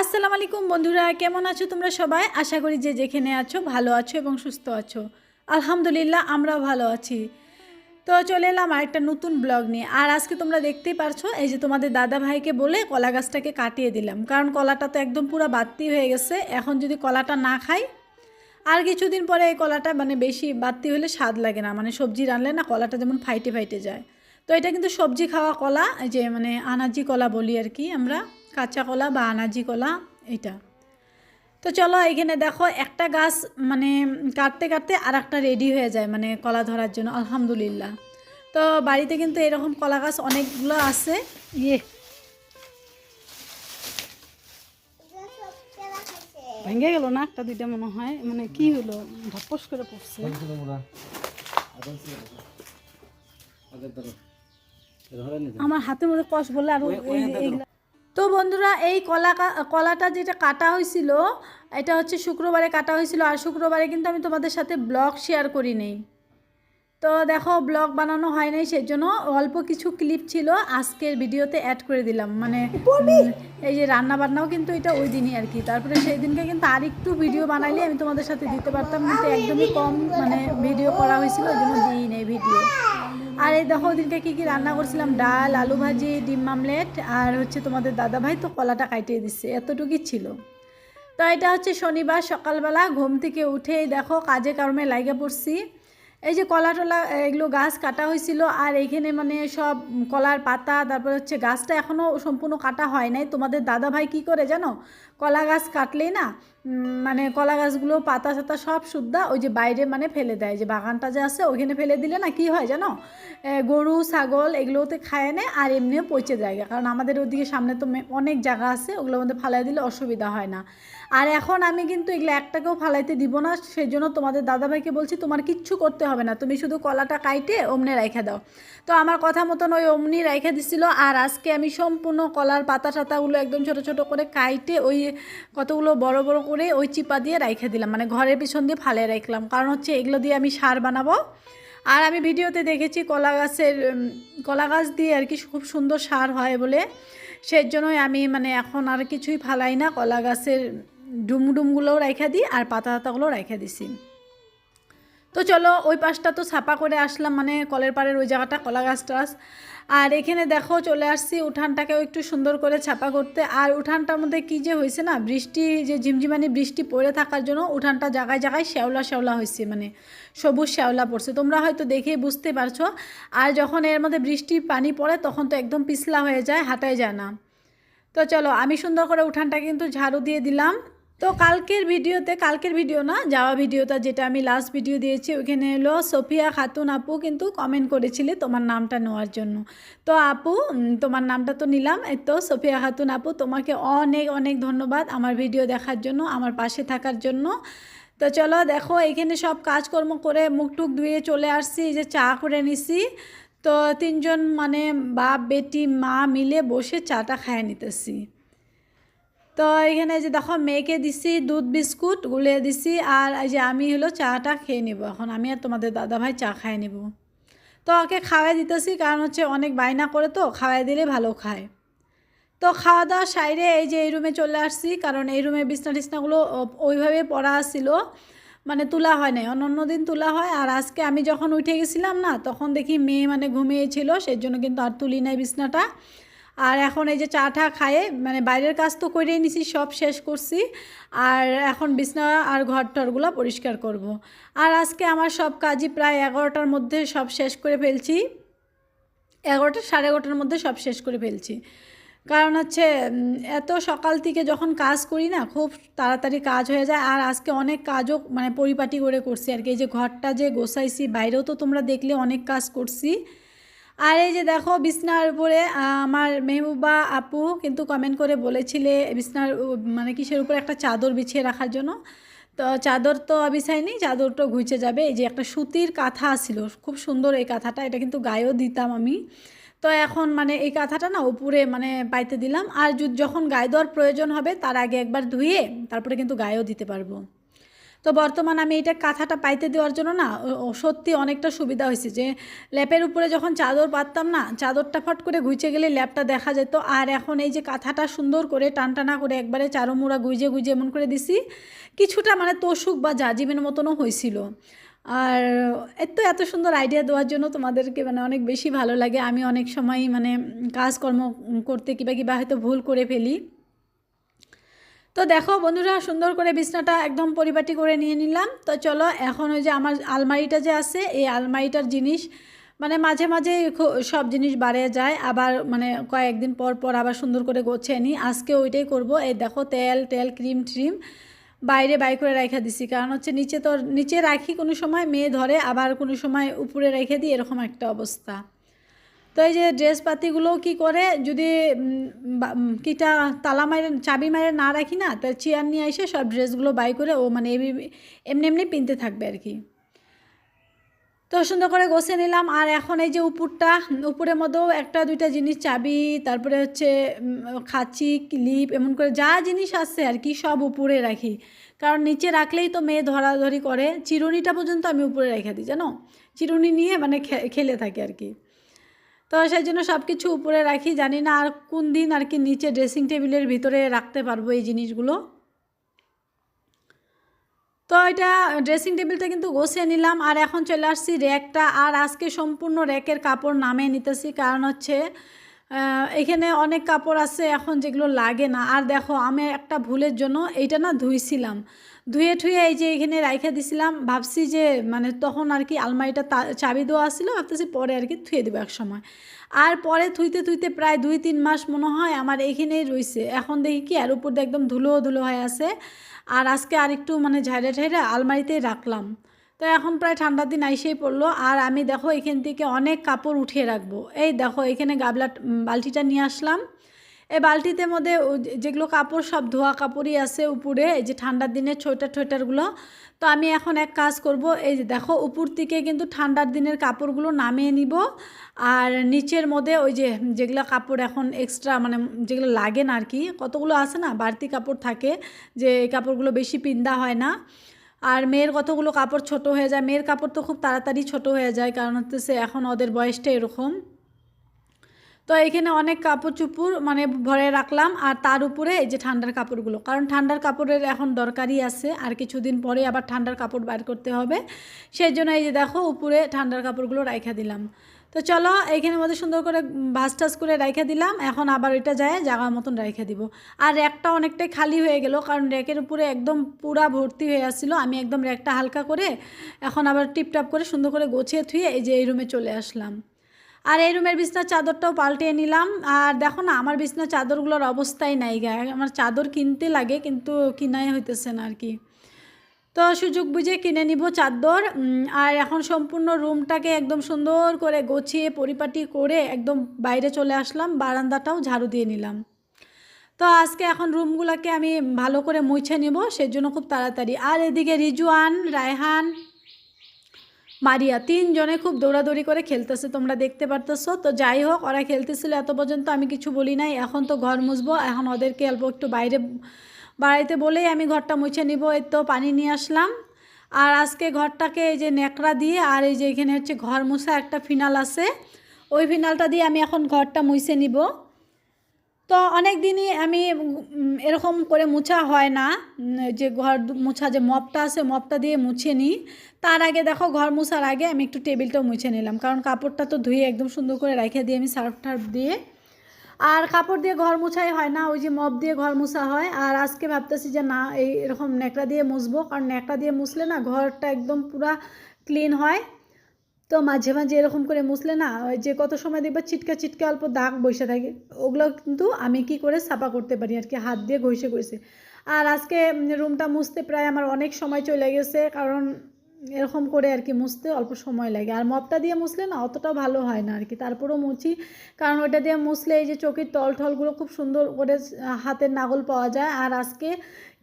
আসসালামু আলাইকুম বন্ধুরা, কেমন আছো তোমরা সবাই? আশা করি যে যেখানে আছো ভালো আছো এবং সুস্থ আছো। আলহামদুলিল্লাহ, আমরাও ভালো আছি। তো চলে এলাম আরেকটা নতুন ব্লগ নিয়ে। আর আজকে তোমরা দেখতেই পারছ, এই যে তোমাদের দাদা ভাইকে বলে কলা গাছটাকে কাটিয়ে দিলাম। কারণ কলাটা তো একদম পুরো বাত্তি হয়ে গেছে, এখন যদি কলাটা না খাই, আর কিছুদিন পরে এই কলাটা মানে বেশি বাত্তি হলে স্বাদ লাগে না। মানে সবজি রানলে না কলাটা যেমন ফাইটে ফাইটে যায়। তো এটা কিন্তু সবজি খাওয়া কলা যে মানে আনাজি কলা বলি আর কি আমরা। কাঁচা কলা বা আনাজি কলা এটা। তো চলো এখানে দেখো একটা গাছ মানে কাটতে কাটতে আর একটা রেডি হয়ে যায় মানে কলা ধরার জন্য আলহামদুলিল্লাহ। তো বাড়িতে কিন্তু এরকম কলা গাছ অনেকগুলো আছে। ইয়ে। ভেঙে গেল না একটা দুইটা মনে হয়? মানে কি হলো? ধপস করে পড়ছে। আমার হাতের মধ্যে কষ বলে আরও তো বন্ধুরা এই কলা কলাটা যেটা কাটা হয়েছিল এটা হচ্ছে শুক্রবারে কাটা হয়েছিল আর শুক্রবারে কিন্তু আমি তোমাদের সাথে ব্লগ শেয়ার করি নেই। তো দেখো ব্লগ বানানো হয় নাই সেই জন্য অল্প কিছু ক্লিপ ছিল আজকের ভিডিওতে অ্যাড করে দিলাম। মানে এই যে রান্না বান্নাও কিন্তু এটা ওই দিনই আর কি। তারপরে সেই দিনকে কিন্তু আর একটু ভিডিও বানাইলে আমি তোমাদের সাথে দিতে পারতাম কিন্তু একদমই কম মানে ভিডিও করা হয়েছিল ওই জন্য দিই নেই ভিডিও আর এই দেখো ওদিনকে কী কী রান্না করছিলাম? ডাল, আলু ভাজি, ডিম মামলেট আর হচ্ছে তোমাদের দাদা ভাই তো কলাটা কাটিয়ে দিচ্ছে, এতটুকুই ছিল। তো এটা হচ্ছে শনিবার সকালবেলা ঘুম থেকে উঠেই দেখো কাজে কর্মে লাগে পড়ছি। এই যে কলা টলা, এগুলো গাছ কাটা হয়েছিল আর এইখানে মানে সব কলার পাতা, তারপর হচ্ছে গাছটা এখনও সম্পূর্ণ কাটা হয় নাই। তোমাদের দাদা ভাই কী করে জানো? কলা গাছ কাটলেই না মানে কলা গাছগুলো পাতা সাতা সব শুদ্ধা ওই যে বাইরে মানে ফেলে দেয়। যে বাগানটা যে আছে ওইখানে ফেলে দিলে না কি হয় জানো? গরু, ছাগল এগুলোতে খায় নেয় আর এমনিও পচে জায়গা কারণ আমাদের ওদিকে সামনে তো অনেক জায়গা আছে, ওগুলোর মধ্যে ফালাই দিলে অসুবিধা হয় না। আর এখন আমি কিন্তু এগুলো একটাকেও ফালাইতে দিব না সেই জন্য তোমাদের দাদাভাইকে বলছি তোমার কিচ্ছু করতে হবে না, তুমি শুধু কলাটা কাইটে অমনে রেখে দাও। তো আমার কথা মতন ওই অমনি রেখে দিছিল, আর আজকে আমি সম্পূর্ণ কলার পাতা টাতাগুলো একদম ছোট ছোট করে কাইটে ওই কতগুলো বড় বড় করে ওই চিপা দিয়ে রাইখা দিলাম মানে ঘরের পিছন দিয়ে ফালে রাখলাম কারণ হচ্ছে এগুলো দিয়ে আমি সার বানাবো। আর আমি ভিডিওতে দেখেছি কলা গাছের কলা গাছ দিয়ে আর কি খুব সুন্দর সার হয় বলে সেই জন্যই আমি মানে এখন আর কিছুই ফালাই না, কলা গাছের ডুম ডুমগুলোও রাইখা দিই আর পাতা পাতাগুলোও রাইখা দিছি। তো চলো ওই পাশটা তো ছাপা করে আসলাম মানে কলের পাড়ের ওই জায়গাটা, কলা গাছ টাছ। আর এখানে দেখো চলে আসছি উঠানটাকেও একটু সুন্দর করে ছাপা করতে। আর উঠানটার মধ্যে কি যে হয়েছে না, বৃষ্টি, যে ঝিমঝিমানি বৃষ্টি পড়ে থাকার জন্য উঠানটা জায়গায় জায়গায় শ্যাওলা শ্যাওলা হয়েছে মানে সবুজ শ্যাওলা পড়ছে। তোমরা হয়তো দেখে বুঝতে পারছ। আর যখন এর মধ্যে বৃষ্টি পানি পড়ে তখন তো একদম পিছলা হয়ে যায় হাঁটায় যায় না। তো চলো আমি সুন্দর করে উঠানটা কিন্তু ঝাড়ু দিয়ে দিলাম। তো কালকের ভিডিওতে, কালকের ভিডিও না, যাওয়া ভিডিওটা যেটা আমি লাস্ট ভিডিও দিয়েছি, ওইখানে হলো সোফিয়া খাতুন আপু কিন্তু কমেন্ট করেছিলে তোমার নামটা নেওয়ার জন্য। তো আপু তোমার নামটা তো নিলাম তো সোফিয়া খাতুন আপু, তোমাকে অনেক অনেক ধন্যবাদ আমার ভিডিও দেখার জন্য, আমার পাশে থাকার জন্য। তো চলো দেখো, এখানে সব কাজকর্ম করে মুখ টুক ধুয়ে চলে আসছি যে চা করে নিছি। তো তিনজন মানে বাপ, বেটি, মা মিলে বসে চাটা খায় নিতেছি। তো এখানে যে দেখো মেয়েকে দিছি দুধ, বিস্কুট, গুলিয়ে দিছি আর এই যে আমি হলো চাটা খেয়ে নিব। এখন আমি আর তোমাদের দাদাভাই চা খায় নিব। তো ওকে খাওয়াই দিতেছি, কারণ হচ্ছে অনেক বায়না করে তো, খাওয়াই দিলে ভালো খায়। তো খাওয়া দাওয়া সাইডে এই যে এই রুমে চলে আসছি, কারণ এই রুমে বিছনা টিছনাগুলো ওইভাবে পড়া ছিল মানে তোলা হয় নাই, অন্য অন্য দিন তোলা হয়। আর আজকে আমি যখন উঠে গেছিলাম না, তখন দেখি মেয়ে মানে ঘুমিয়েছিল সেই জন্য কিন্তু আর তুলি নাই বিছনাটা। আর এখন এই যে চা টা খায়ে মানে বাইরের কাজ তো করেই নিছি, সব শেষ করছি। আর এখন বিছনা আর ঘর টরগুলো পরিষ্কার করব। আর আজকে আমার সব কাজই প্রায় এগারোটার মধ্যে সব শেষ করে ফেলছি। এগারোটা, সাড়ে এগারোটার মধ্যে সব শেষ করে ফেলছি। কারণ হচ্ছে এত সকাল থেকে যখন কাজ করি না, খুব তাড়াতাড়ি কাজ হয়ে যায়। আর আজকে অনেক কাজও মানে পরিপাটি করে করছি আর কি। এই যে ঘরটা যে গোছাইছি, বাইরেও তো তোমরা দেখলে অনেক কাজ করছি। আর এই যে দেখো, বিছনার উপরে আমার মেহবুবা আপু কিন্তু কমেন্ট করে বলেছিলে বিছনার মানে কিসের উপরে একটা চাদর বিছিয়ে রাখার জন্য। তো চাদর তো বিছাইনি চাদরটা ঘুচে যাবে। এই যে একটা সুতির কাঁথা ছিল, খুব সুন্দর এই কাঁথাটা, এটা কিন্তু গায়েও দিতাম আমি। তো এখন মানে এই কাঁথাটা না উপরে মানে পাইতে দিলাম। আর যখন গায়ে দেওয়ার প্রয়োজন হবে, তার আগে একবার ধুয়ে তারপরে কিন্তু গায়েও দিতে পারব। তো বর্তমান আমি এটা কাঁথাটা পাইতে দেওয়ার জন্য না সত্যি অনেকটা সুবিধা হয়েছে যে ল্যাপের উপরে যখন চাদর পাততাম না, চাদরটা ফট করে ঘুচে গেলে ল্যাপটা দেখা যেত। আর এখন এই যে কাঁথাটা সুন্দর করে টানটানা করে একবারে চারোমুড়া গুইজে গুইজে এমন করে দিছি, কিছুটা মানে তোষুক বা জাজিমের মতনও হয়েছিল। আর এত এত সুন্দর আইডিয়া দেওয়ার জন্য তোমাদেরকে মানে অনেক বেশি ভালো লাগে। আমি অনেক সময় মানে কাজকর্ম করতে কিবা কিবা হয়তো ভুল করে ফেলি। তো দেখো বন্ধুরা, সুন্দর করে বিছনাটা একদম পরিপাটি করে নিয়ে নিলাম। তো চলো, এখন ওই যে আমার আলমারিটা যে আছে, এই আলমারিটার জিনিস মানে মাঝে মাঝে সব জিনিস বাড়ে যায়। আবার মানে কয়েকদিন পর পর আবার সুন্দর করে গোছিয়ে নিই। আজকে ওইটাই করব। এই দেখো, তেল তেল, ক্রিম, ট্রিম বাইরে বাই করে রেখে দিছি। কারণ হচ্ছে নিচে তো নিচে রাখি কোনো সময়, মেয়ে ধরে, আবার কোনো সময় উপরে রেখে দিই, এরকম একটা অবস্থা। তো এই যে ড্রেস ড্রেসপাতিগুলো কি করে যদি কিটা তালা মারে চাবি মারে না রাখি না তার চেয়ার নিয়ে এসে সব ড্রেসগুলো বাই করে ও মানে এমনি এমনি পিনতে থাকবে আর কি। তো সুন্দর করে গোছে নিলাম। আর এখন এই যে উপরটা, উপরের মধ্যেও একটা, দুইটা জিনিস, চাবি, তারপরে হচ্ছে খাঁচি, ক্লিপ, এমন করে যা জিনিস আছে আর কি, সব উপরে রাখি। কারণ নিচে রাখলেই তো মেয়ে ধরাধরি করে। চিরুনিটা পর্যন্ত আমি উপরে রেখে দিই, জানো? চিরুনি নিয়ে মানে খেলে থাকি আর কি। তো সেই জন্য সব কিছু উপরে রাখি, জানি না আর কোন দিন আর কি নিচে ড্রেসিং টেবিলের ভিতরে রাখতে পারব এই জিনিসগুলো। তো এটা ড্রেসিং টেবিলটা কিন্তু গোছিয়ে নিলাম, আর এখন চলে আসছি র্যাকটা, আর আজকে সম্পূর্ণ র্যাকের কাপড় নামে নিতেছি। কারণ হচ্ছে এখানে অনেক কাপড় আছে এখন যেগুলো লাগে না। আর দেখো, আমি একটা ভুলের জন্য এইটা না ধুইছিলাম। ধুয়ে ঠুয়ে এই যে এখানে রাইখে দিছিলাম, ভাবছি যে মানে তখন আর কি আলমারিটা চাবি দেওয়া ছিল, ভাবতেছি পরে আর কি থুয়ে দেবো এক সময়। আর পরে থুইতে থুইতে প্রায় দুই তিন মাস মনে হয় আমার এখানেই রইছে। এখন দেখি কি, আর উপর দিয়ে একদম ধুলো ধুলো হয়ে আছে। আর আজকে আর একটু মানে ঝাইড়ে ঝাইড়ে আলমারিতেই রাখলাম। তো এখন প্রায় ঠান্ডার দিন আইসেই পড়ল। আর আমি দেখো এখান থেকে অনেক কাপড় উঠিয়ে রাখব। এই দেখো এখানে গাবলা বালতিটা নিয়ে আসলাম। এই বালতিতে মধ্যে যেগুলো কাপড়, সব ধোয়া কাপড়ই আছে উপরে। এই যে ঠান্ডার দিনের সোয়েটার টোয়েটারগুলো তো আমি এখন এক কাজ করব। এই যে দেখো উপর থেকে কিন্তু ঠান্ডার দিনের কাপড়গুলো নামিয়ে নিব। আর নিচের মধ্যে ওই যে যেগুলো কাপড় এখন এক্সট্রা মানে যেগুলো লাগে না আর কি, কতগুলো আছে না বাড়তি কাপড় থাকে যে এই কাপড়গুলো বেশি পিন্দা হয় না। আর মেয়ের কতগুলো কাপড় ছোট হয়ে যায়? মেয়ের কাপড় তো খুব তাড়াতাড়ি ছোট হয়ে যায়, কারণ হচ্ছে এখন ওদের বয়সটা এরকম। তো এখানে অনেক কাপড় চুপুর মানে ভরে রাখলাম, আর তার উপরে এই যে ঠান্ডার কাপড়গুলো। কারণ ঠান্ডার কাপড়ের এখন দরকারই আছে, আর কিছুদিন পরে আবার ঠান্ডার কাপড় বার করতে হবে। সেই জন্য এই যে দেখো, উপরে ঠান্ডার কাপড়গুলো রাইখা দিলাম। তো চলো, এইখানের মধ্যে সুন্দর করে ভাজ টাজ করে রাইখা দিলাম। এখন আবার ওইটা যায়, জায়গার মতন রাইখা দিব। আর র্যাকটা অনেকটাই খালি হয়ে গেল, কারণ র্যাকের উপরে একদম পুরা ভর্তি হয়ে আসছিল। আমি একদম র্যাকটা হালকা করে এখন আবার টিপটাপ করে সুন্দর করে গোছিয়ে থুয়ে এই যে এই রুমে চলে আসলাম। আর এই রুমের বিছনার চাদরটাও পাল্টিয়ে নিলাম। আর দেখো না, আমার বিছনার চাদরগুলোর অবস্থাই নাই গায়ে আমার চাদর কিনতে লাগে, কিন্তু কিনাই হইতেছে না আর কি। তো সুযোগ বুঝে কিনে নিব চাদর আর এখন সম্পূর্ণ রুমটাকে একদম সুন্দর করে গোছিয়ে পরিপাটি করে একদম বাইরে চলে আসলাম, বারান্দাটাও ঝাড়ু দিয়ে নিলাম। তো আজকে এখন রুমগুলোকে আমি ভালো করে মুছে নেব, সেজন্য খুব তাড়াতাড়ি। আর এদিকে রিজুয়ান রায়হান, মারিয়া, তিনজনে খুব দৌড়াদৌড়ি করে খেলতেছে, তোমরা দেখতে পারতেছো। তো যাই হোক, ওরা খেলতেছিল, এত পর্যন্ত আমি কিছু বলি নাই। এখন তো ঘর মুছবো, এখন ওদেরকে অল্প একটু বাইরে বাড়াইতে বলেই আমি ঘরটা মুছে নিব, এই তো পানি নিয়ে আসলাম। আর আজকে ঘরটাকে এই যে ন্যাকড়া দিয়ে আর এই যে এখানে হচ্ছে ঘর মুছা একটা ফিনাল আছে, ওই ফিনালটা দিয়ে আমি এখন ঘরটা মুছে নিব। তো অনেক দিনই আমি এরকম করে মুছা হয় না যে ঘর মুছা যে মপটা আছে, মপটা দিয়ে মুছে নিই তার আগে দেখো ঘর মুছার আগে আমি একটু টেবিলটাও মুছে নিলাম, কারণ কাপড়টা তো ধুয়ে একদম সুন্দর করে রেখে দিয়ে আমি সার্ফ টার্ফ দিয়ে আর কাপড় দিয়ে ঘর মোছাই হয় না, ওই যে মপ দিয়ে ঘর মোছা হয়। আর আজকে ভাবতেছি যে না, এই এরকম ন্যাকড়া দিয়ে মুছবো, কারণ ন্যাকড়া দিয়ে মুছলে না ঘরটা একদম পুরা ক্লিন হয়। তো মাঝে মাঝে এরকম করে মুছলে না, ওই যে কত সময় দেখবে চিটকা চিটকা অল্প দাগ বসে থাকে। ওগুলো কিন্তু আমি কি করে সাফা করতে পারি আর কি, হাত দিয়ে ঘষে ঘষে। আর আজকে রুমটা মুছতে প্রায় আমার অনেক সময় চলে গেছে, কারণ এরকম করে আর কি মুছতে অল্প সময় লাগে। আর মপটা দিয়ে মুছলে না অতটা ভালো হয় না আর কি। তারপরেও মুছি। কারণ ওইটা দিয়ে মুছলে এই যে চোখের তল টলগুলো খুব সুন্দর করে হাতের নাগল পাওয়া যায়। আর আজকে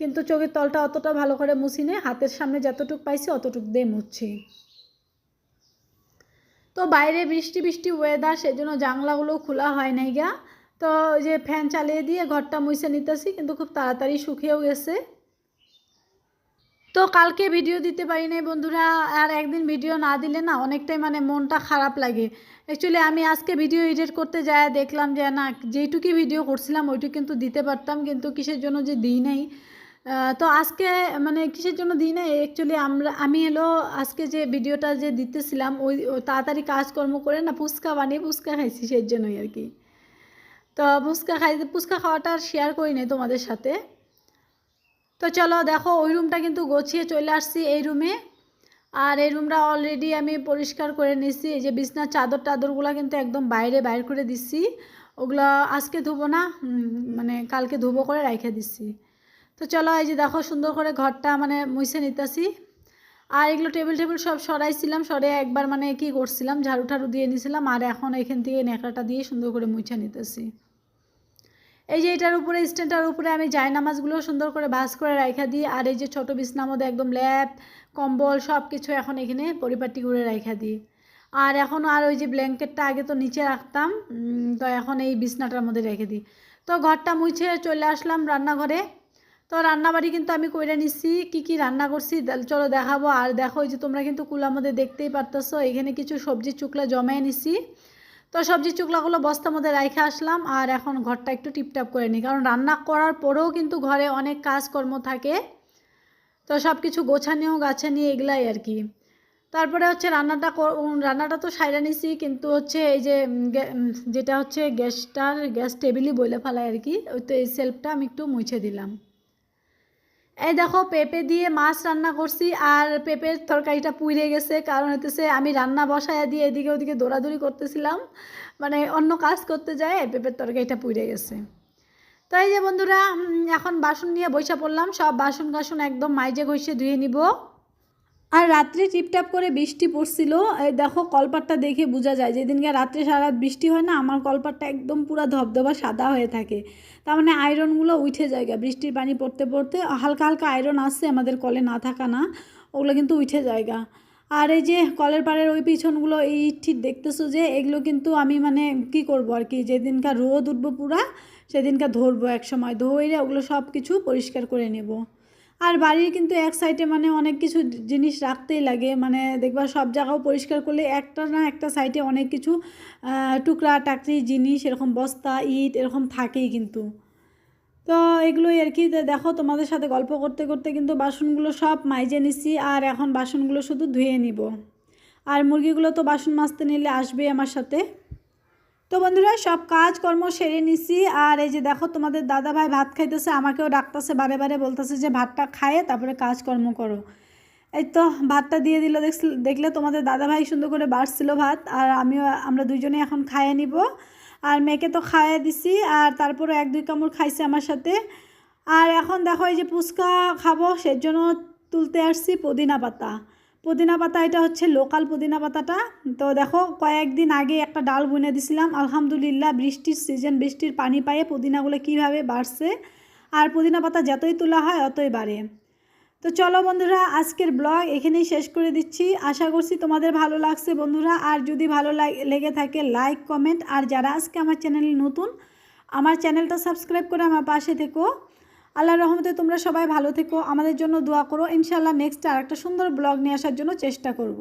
কিন্তু চোখের তলটা অতটা ভালো করে মুছি নেই হাতের সামনে যতটুকু পাইছি অতটুক দিয়ে মুছছি তো বাইরে বৃষ্টি বৃষ্টি ওয়েদার সেজন্য জানলাগুলো খোলা হয় নাই গা। তো যে ফ্যান চালিয়ে দিয়ে ঘরটা মুছে নিতেছি। কিন্তু খুব তাড়াতাড়ি শুকিয়েও গেছে। তো কালকে ভিডিও দিতে পারি নাই বন্ধুরা, আর একদিন ভিডিও না দিলে না অনেকটাই মানে মনটা খারাপ লাগে। অ্যাকচুয়ালি আমি আজকে ভিডিও এডিট করতে যায় দেখলাম যে না যেইটুকুই ভিডিও করছিলাম, ওইটুকু কিন্তু দিতে পারতাম, কিন্তু কিসের জন্য যে দিই নাই? তো আজকে মানে কিসের জন্য দিই নাই? অ্যাকচুয়ালি আমরা, আমি এলো আজকে যে ভিডিওটা যে দিতেছিলাম, ওই তাড়াতাড়ি কাজকর্ম করে না ফুচকা বানিয়ে ফুচকা খাইছি, সেই জন্যই আর কি। তো ফুচকা খাই, ফুচকা খাওয়াটা আর শেয়ার করি নাই তোমাদের সাথে। তো চলো দেখো, ওই রুমটা কিন্তু গোছিয়ে চলে আসছি এই রুমে আর এই রুমটা অলরেডি আমি পরিষ্কার করে নিছি। এই যে বিছনার চাদর টাদরগুলো কিন্তু একদম বাইরে বাইর করে দিচ্ছি ওগুলো আজকে ধুবো না মানে কালকে ধুবো করে রেখে দিচ্ছি তো চলো, এই যে দেখো, সুন্দর করে ঘরটা মানে মুছে নিতেছি। আর এগুলো টেবিল টেবিল সব সরাইছিলাম, সরে একবার মানে কি করছিলাম, ঝাড়ু ঠাড়ু দিয়ে নিছিলাম। আর এখন এখান থেকে ন্যাকড়াটা দিয়ে সুন্দর করে মুছে নিতেছি। এই যে এটার উপরে, স্ট্যান্ডটার উপরে আমি জায়নামাজগুলো সুন্দর করে ভাঁজ করে রাখা দিই। আর এই যে ছোটো বিছনার মধ্যে একদম ল্যাপ, কম্বল সব কিছু এখন এখানে পরিপাটি করে রাখা দিই। আর এখন আর ওই যে ব্ল্যাঙ্কেটটা আগে তো নিচে রাখতাম তো এখন এই বিছনাটার মধ্যে রেখে দিই। তো ঘরটা মুছে চলে আসলাম রান্নাঘরে। তো রান্নাবাড়ি কিন্তু আমি কইরা নিচ্ছি কি কি রান্না করছি চলো দেখাবো। আর দেখো যে তোমরা কিন্তু কুলার মধ্যে দেখতেই পারতেছো, এখানে কিছু সবজি চুকলা জমায় নিছি। তো সবজি চুকলাগুলো বস্তার মধ্যে রাইখে আসলাম, আর এখন ঘরটা একটু টিপটাপ করে নিই। কারণ রান্না করার পরেও কিন্তু ঘরে অনেক কাজকর্ম থাকে। তো সব কিছু গোছানিও নিয়ে এগুলাই আর কি। তারপরে হচ্ছে রান্নাটা রান্নাটা তো সাইরা নিছি, কিন্তু হচ্ছে এই যে যেটা হচ্ছে গ্যাসটার গ্যাস টেবিলই বলে ফেলায় আর কি। ওই তো এই সেলফটা আমি একটু মুছে দিলাম। এই দেখো, পেঁপে দিয়ে মাছ রান্না করছি আর পেঁপের তরকারিটা পুড়ে গেছে। কারণ হতেছে আমি রান্না বসায় দিয়ে এদিকে ওদিকে দৌড়াদৌড়ি করতেছিলাম। মানে অন্য কাজ করতে যায়, পেঁপের তরকারিটা পুড়ে গেছে। তো এই যে বন্ধুরা এখন বাসন নিয়ে বৈশা পড়লাম। সব বাসন কাসন একদম মাইজে ঘষে ধুয়ে নিব। আর রাত্রে টিপটাপ করে বৃষ্টি পড়ছিল দেখো কলপাটটা দেখে বোঝা যায়, যেদিনকে রাত্রে সারা বৃষ্টি হয় না, আমার কলপাটটা একদম পুরো ধবধবা সাদা হয়ে থাকে তার মানে আয়রনগুলো উঠে যায়। বৃষ্টির পানি পড়তে পড়তে হালকা হালকা আয়রন আসছে আমাদের কলে না থাকা না, ওগুলো কিন্তু উঠে যায় গা। আর এই যে কলের পাড়ের ওই পিছনগুলো, এই ঠিক দেখতেছো যে এগুলো কিন্তু আমি মানে কি করব আর কি, যেদিনকার রোদ উঠবো পুরা সেদিনকার ধরবো এক সময় ধরে ওগুলো সব কিছু পরিষ্কার করে নেব আর বাড়ির কিন্তু এক সাইডে মানে অনেক কিছু জিনিস রাখতেই লাগে। মানে দেখবা সব জায়গাও পরিষ্কার করলে একটা না একটা সাইডে অনেক কিছু টুকরা টাকরি জিনিস, এরকম বস্তা, ইট, এরকম থাকেই কিন্তু। তো এগুলোই আর কি। দেখো তোমাদের সাথে গল্প করতে করতে কিন্তু বাসনগুলো সব মাইজে নিছি আর এখন বাসনগুলো শুধু ধুয়ে নিব। আর মুরগিগুলো তো বাসন মাজতে নিলে আসবে আমার সাথে। তো বন্ধুরা, সব কাজকর্ম সেরে নিছি। আর এই যে দেখো, তোমাদের দাদা ভাই ভাত খাইতেছে, আমাকেও ডাকতেছে, বারে বারে বলতেছে যে ভাতটা খায়ে তারপরে কাজকর্ম করো। এই তো, ভাতটা দিয়ে দিল দেখলে তোমাদের দাদা ভাই সুন্দর করে বাড়ছিল ভাত, আর আমিও, আমরা দুইজনে এখন খাইয়ে নিব। আর মেয়েকে তো খাইয়ে দিছি, আর তারপরে এক দুই কামড় খাইছে আমার সাথে। আর এখন দেখো, এই যে ফুচকা খাব, সেজন্য তুলতে আসছি পুদিনা পাতা। পুদিনা পাতা, এটা হচ্ছে লোকাল পুদিনা পাতাটা। তো দেখো, কয়েকদিন আগে একটা ডাল বুনে দিছিলাম। আলহামদুলিল্লাহ বৃষ্টির সিজন বৃষ্টির পানি পায়ে পুদিনাগুলো কীভাবে বাড়ছে, আর পুদিনা পাতা যতই তোলা হয় অতই বাড়ে। তো চলো বন্ধুরা, আজকের ব্লগ এখানেই শেষ করে দিচ্ছি। আশা করছি তোমাদের ভালো লাগছে বন্ধুরা। আর যদি ভালো লাগ- থাকে লাইক কমেন্ট আর যারা আজকে আমার চ্যানেলে নতুন, আমার চ্যানেলটা সাবস্ক্রাইব করে আমার পাশে থেকো। আল্লাহর রহমতে তোমরা সবাই ভালো থেকো। আমাদের জন্য দোয়া করো। ইনশাল্লাহ নেক্সট আর একটা সুন্দর ব্লগ নিয়ে আসার জন্য চেষ্টা করব।